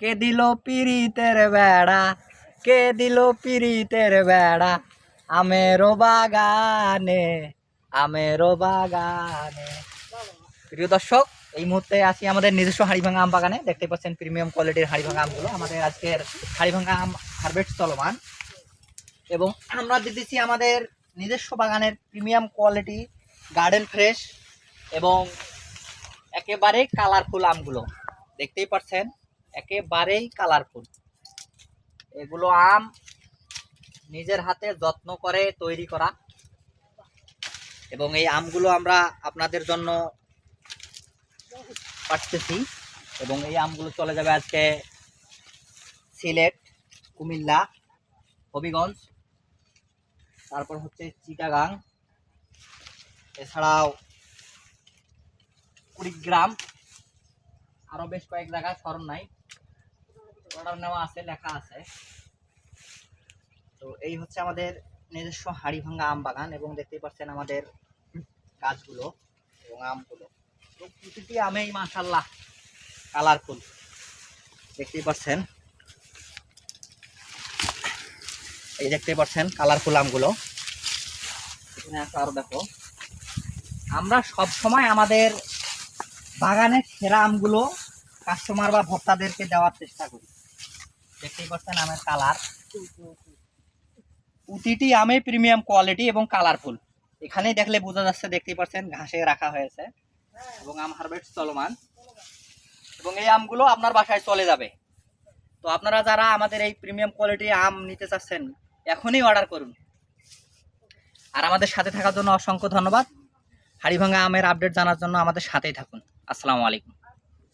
কে দিল পিরিতের বেড়া? কে দিল পিরিতের বেড়া? আমেরও বাগানে আমেরও বাগানে। প্রিয় দর্শক, এই মুহূর্তে আছি আমাদের নিজস্ব হাড়িভাঙা আম বাগানে। দেখতে পাচ্ছেন প্রিমিয়াম কোয়ালিটির হাড়িভাঙা আমগুলো। আমাদের আজকের হাড়িভাঙা আম হারভেস্ট চলমান। এবং আমরা দিতেছি আমাদের নিজস্ব বাগানের প্রিমিয়াম কোয়ালিটি গার্ডেন ফ্রেশ এবং একেবারে কালারফুল আমগুলো। দেখতেই পাচ্ছেন একেবারেই কালারফুল এগুলো আম নিজের হাতে যত্ন করে তৈরি করা। এবং এই আমগুলো আমরা আপনাদের জন্য পাঠতেছি এবং এই আমগুলো চলে যাবে আজকে সিলেট, কুমিল্লা, হবিগঞ্জ। তারপর হচ্ছে চিটাগাং। এছাড়াও কুড়িগ্রাম। আরও বেশ কয়েক জায়গায় স্মরণ নাই। অর্ডার নেওয়া আছে, লেখা আছে। তো এই হচ্ছে আমাদের নিজস্ব হাড়ি ভাঙ্গা আম বাগান এবং দেখতেই পাচ্ছেন আমাদের গাছগুলো এবং আমগুলো। তো প্রতিটি আমেই মাশাল্লাহ কালারফুল। দেখতেই পাচ্ছেন? এই দেখতেই পাচ্ছেন কালারফুল আমগুলো। এখানে আছে আরও দেখো। আমরা সব সময় আমাদের বাগানের সেরা আমগুলো কাস্টমার বা ভোক্তাদেরকে দেওয়ার চেষ্টা করি। দেখতেই পাচ্ছেন আমের কালার। প্রতিটি আমে প্রিমিয়াম কোয়ালিটি এবং কালারফুল এখানেই দেখলে বোঝা যাচ্ছে, দেখতেই পাচ্ছেন, ঘাসে রাখা হয়েছে এবং আম হারভেস্ট চলমান। এবং এই আমগুলো আপনার বাসায় চলে যাবে। তো আপনারা যারা আমাদের এই প্রিমিয়াম কোয়ালিটি আম নিতে চাচ্ছেন, এখনই অর্ডার করুন। আর আমাদের সাথে থাকার জন্য অসংখ্য ধন্যবাদ। হাড়িভাঙ্গা আমের আপডেট জানার জন্য আমাদের সাথেই থাকুন। আসসালামু আলাইকুম।